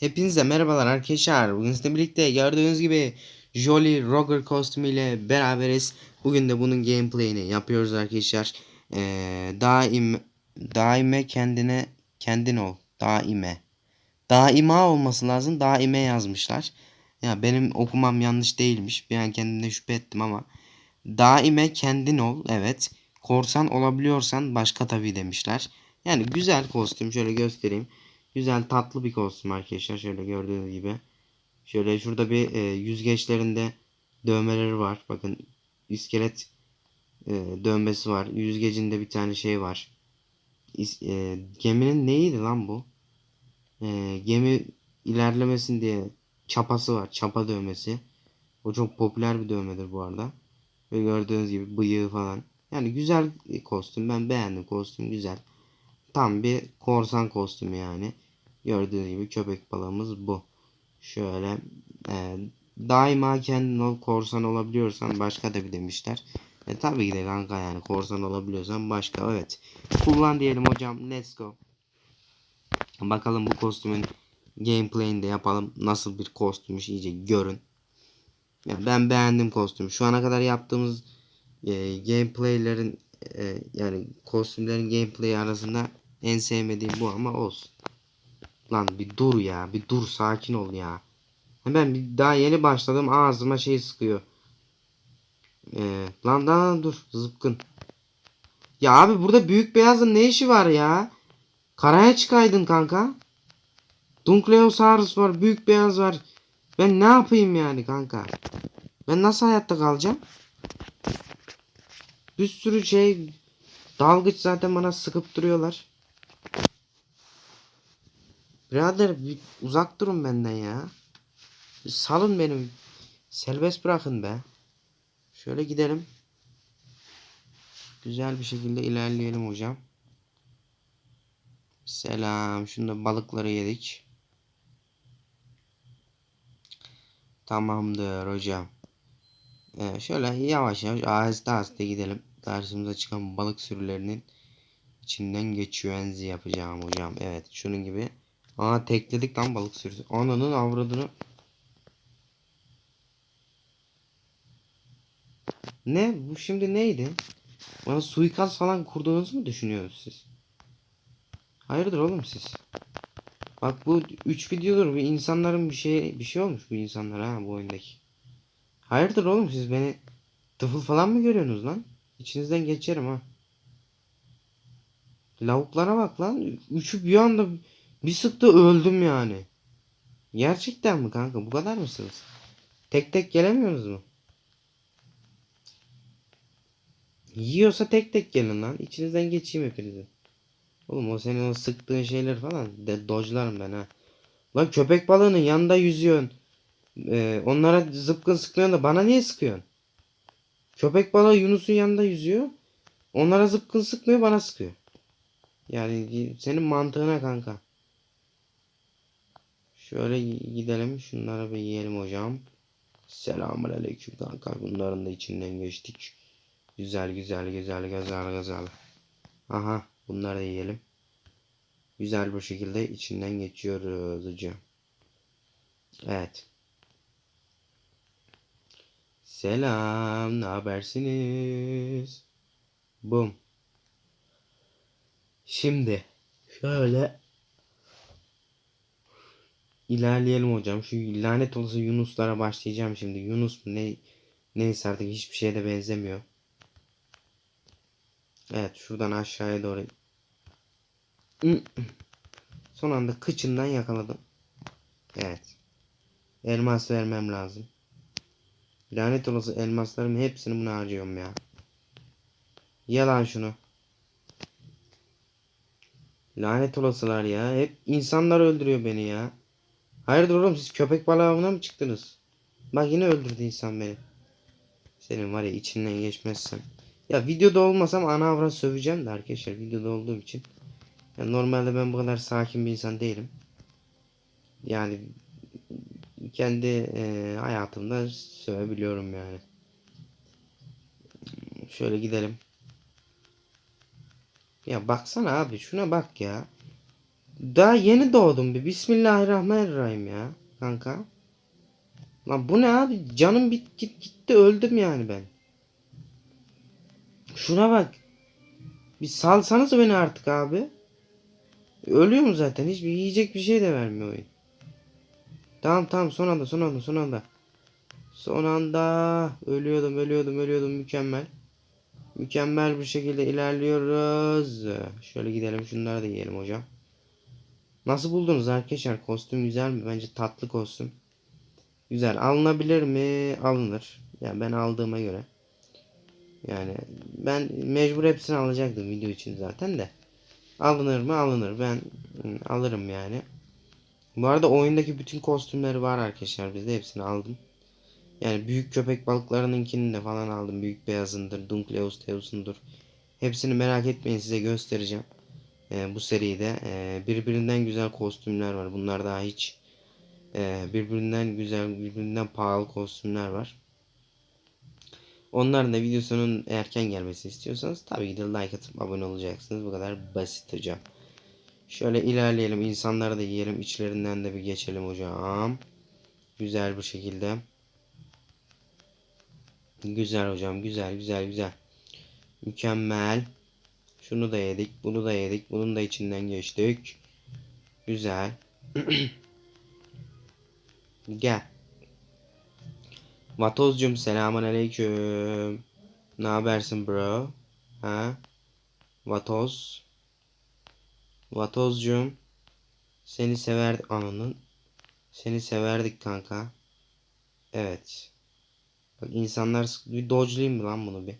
Hepinize merhabalar arkadaşlar. Bugün sizinle birlikte gördüğünüz gibi Jolly Roger kostümüyle beraberiz. Bugün de bunun gameplay'ini yapıyoruz arkadaşlar. Ee, daim daime kendine kendin ol. Daime. Daima olması lazım. Daime yazmışlar. Ya benim okumam yanlış değilmiş. Bir an kendimde şüphe ettim ama daime kendin ol. Evet. Korsan olabiliyorsan başka tabii demişler. Yani güzel kostüm. Şöyle göstereyim. Güzel tatlı bir kostüm arkadaşlar. Şöyle gördüğünüz gibi. Şöyle şurada bir e, yüzgeçlerinde dövmeleri var. Bakın iskelet e, dövmesi var. Yüzgecinde bir tane şey var. İs, e, geminin neydi lan bu? E, gemi ilerlemesin diye çapası var. Çapa dövmesi. O çok popüler bir dövmedir bu arada. Ve gördüğünüz gibi bıyığı falan. Yani güzel kostüm. Ben beğendim. Kostüm güzel. Tam bir korsan kostümü yani. Gördüğünüz gibi köpek balığımız bu. Şöyle e, daima kendin ol korsan olabiliyorsan başka da bir demişler. E tabii ki de kanka yani korsan olabiliyorsan başka evet. Kullan diyelim hocam let's go. Bakalım bu kostümün gameplay'ini de yapalım. Nasıl bir kostümmüş iyice görün. Ya ben beğendim kostümü. Şu ana kadar yaptığımız e, gameplay'lerin e, yani kostümlerin gameplay arasında en sevmediğim bu ama olsun. Lan bir dur ya. Bir dur sakin ol ya. Hemen bir daha yeni başladım ağzıma şey sıkıyor. Ee, lan daha dur zıpkın. Ya abi burada büyük beyazın ne işi var ya? Karaya çıkaydın kanka. Dunkleosaurus var, büyük beyaz var. Ben ne yapayım yani kanka? Ben nasıl hayatta kalacağım? Bir sürü şey dalgıç zaten bana sıkıp duruyorlar. Birader bir uzak durun benden ya. Salın beni. Serbest bırakın be. Şöyle gidelim. Güzel bir şekilde ilerleyelim hocam. Selam. Şunda balıkları yedik. Tamamdır hocam. Ee, şöyle yavaş yavaş aheste aheste gidelim. Karşımıza çıkan balık sürülerinin içinden geçiyor enzi yapacağım hocam. Evet şunun gibi. Aa tekledik lan balık sürüsü. Ananın avradını. Ne? Bu şimdi neydi? Bana suikast falan kurduğunuzu mu düşünüyorsunuz siz? Hayırdır oğlum siz? Bak bu 3 videodur bir insanların bir şey bir şey olmuş bu insanlara ha bu oyundaki. Hayırdır oğlum siz beni tıfıl falan mı görüyorsunuz lan? İçinizden geçerim ha. Lavuklara bak lan. Üçü bir anda bir sıktı öldüm yani. Gerçekten mi kanka? Bu kadar mısınız? Tek tek gelemiyoruz mu? Yiyorsa tek tek gelin lan. İçinizden geçeyim hepinizi. Oğlum o senin o sıktığın şeyler falan de dojlarım ben ha. Lan köpek balığının yanında yüzüyorsun. Ee, onlara zıpkın sıkıyorsun da bana niye sıkıyorsun? Köpek balığı Yunus'un yanında yüzüyor. Onlara zıpkın sıkmıyor bana sıkıyor. Yani senin mantığına kanka. Şöyle gidelim. Şunları bir yiyelim hocam. Selamun aleyküm kanka. Bunların da içinden geçtik. Güzel güzel güzel güzel güzel. Aha bunları da yiyelim. Güzel bir şekilde içinden geçiyoruz hocam. Evet. Selam, ne habersiniz? Bum. Şimdi şöyle ilerleyelim hocam. Şu lanet olası Yunuslara başlayacağım şimdi. Yunus mu ne neyse artık hiçbir şeye de benzemiyor. Evet şuradan aşağıya doğru. Son anda kıçından yakaladım. Evet. Elmas vermem lazım. Lanet olası elmaslarımın hepsini buna harcıyorum ya. Yalan şunu. Lanet olasılar ya. Hep insanlar öldürüyor beni ya. Hayırdır oğlum siz köpek balığı avına mı çıktınız? Bak yine öldürdü insan beni. Senin var ya içinden geçmezsem. Ya videoda olmasam ana avra söveceğim de arkadaşlar videoda olduğum için. Ya normalde ben bu kadar sakin bir insan değilim. Yani kendi e, hayatımda sövebiliyorum yani. Şöyle gidelim. Ya baksana abi şuna bak ya. Daha yeni doğdum bir. Bismillahirrahmanirrahim ya kanka. Lan bu ne abi? Canım bit git gitti öldüm yani ben. Şuna bak. Bir salsanız beni artık abi. Ölüyorum zaten. Hiçbir yiyecek bir şey de vermiyor oyun. Tamam tamam son anda son anda son anda. Son anda ölüyordum ölüyordum ölüyordum mükemmel. Mükemmel bir şekilde ilerliyoruz. Şöyle gidelim şunları da yiyelim hocam. Nasıl buldunuz arkadaşlar? Kostüm güzel mi? Bence tatlı kostüm. Güzel. Alınabilir mi? Alınır. Yani ben aldığıma göre. Yani ben mecbur hepsini alacaktım video için zaten de. Alınır mı? Alınır. Ben hı, alırım yani. Bu arada oyundaki bütün kostümleri var arkadaşlar. Bizde hepsini aldım. Yani büyük köpek balıklarınınkini de falan aldım. Büyük beyazındır, Dunkleus Teus'undur. Hepsini merak etmeyin size göstereceğim. Ee, bu seride Ee, birbirinden güzel kostümler var. Bunlar daha hiç ee, birbirinden güzel, birbirinden pahalı kostümler var. Onların da videosunun erken gelmesini istiyorsanız tabii ki de like atıp abone olacaksınız. Bu kadar basit hocam. Şöyle ilerleyelim. insanları da yiyelim. içlerinden de bir geçelim hocam. Güzel bir şekilde. Güzel hocam. Güzel güzel güzel. Mükemmel. Şunu da yedik. Bunu da yedik. Bunun da içinden geçtik. Güzel. Gel. Vatozcum selamun aleyküm. Ne habersin bro? Ha? Vatoz. Vatozcum. Seni severdik ananın. Seni severdik kanka. Evet. Bak insanlar bir dodge'layayım mı lan bunu bir?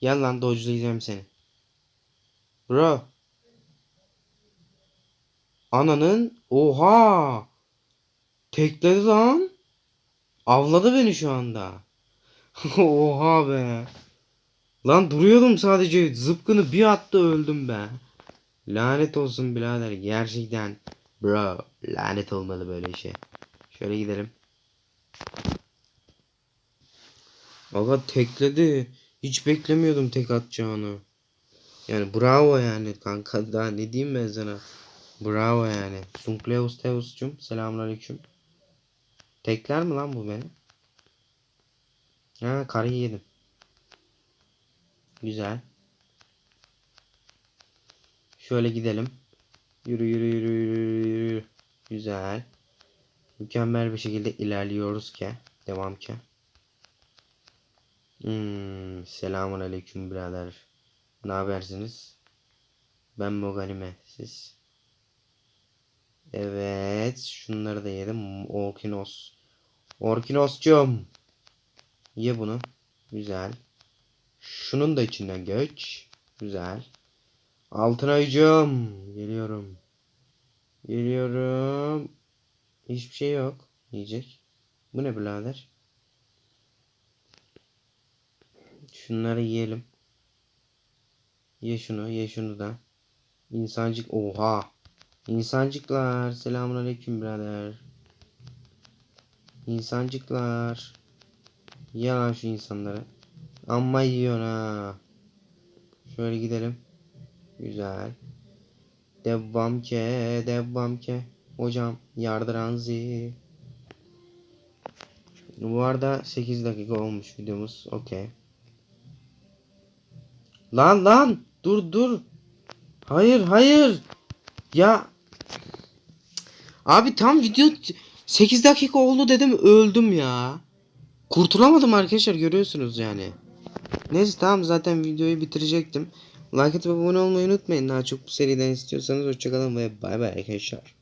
Gel lan dodge'layacağım seni. Bro. Ananın oha. Tekledi lan. Avladı beni şu anda. oha be. Lan duruyordum sadece zıpkını bir attı öldüm be. Lanet olsun birader gerçekten. Bro lanet olmalı böyle şey. Şöyle gidelim. Aga tekledi. Hiç beklemiyordum tek atacağını. Yani bravo yani kanka daha ne diyeyim ben sana. Bravo yani. Dunkleus Teus'cum selamünaleyküm. Tekler mi lan bu beni? Ha karıyı yedim. Güzel. Şöyle gidelim. Yürü yürü yürü yürü yürü. Güzel. Mükemmel bir şekilde ilerliyoruz ki. Devam ki. Hmm, selamun aleyküm birader. Ne habersiniz? Ben Moganime. Siz? Evet. Şunları da yedim. Orkinos. Orkinos'cum. Ye bunu. Güzel. Şunun da içinden geç. Güzel. Altınaycım. Geliyorum. Geliyorum. Hiçbir şey yok. Yiyecek. Bu ne birader? Şunları yiyelim. Ye şunu, ye şunu da. İnsancık. Oha. İnsancıklar. Selamünaleyküm birader. İnsancıklar. Ye lan şu insanları. Amma yiyor ha. Şöyle gidelim. Güzel. Devam ke, devam ke. Hocam yardıran. Bu arada 8 dakika olmuş videomuz. Okey. Lan lan dur dur. Hayır hayır. Ya Abi tam video 8 dakika oldu dedim öldüm ya. Kurtulamadım arkadaşlar görüyorsunuz yani. Neyse tamam zaten videoyu bitirecektim. Like atıp abone olmayı unutmayın. Daha çok bu seriden istiyorsanız hoşçakalın ve bay bay arkadaşlar.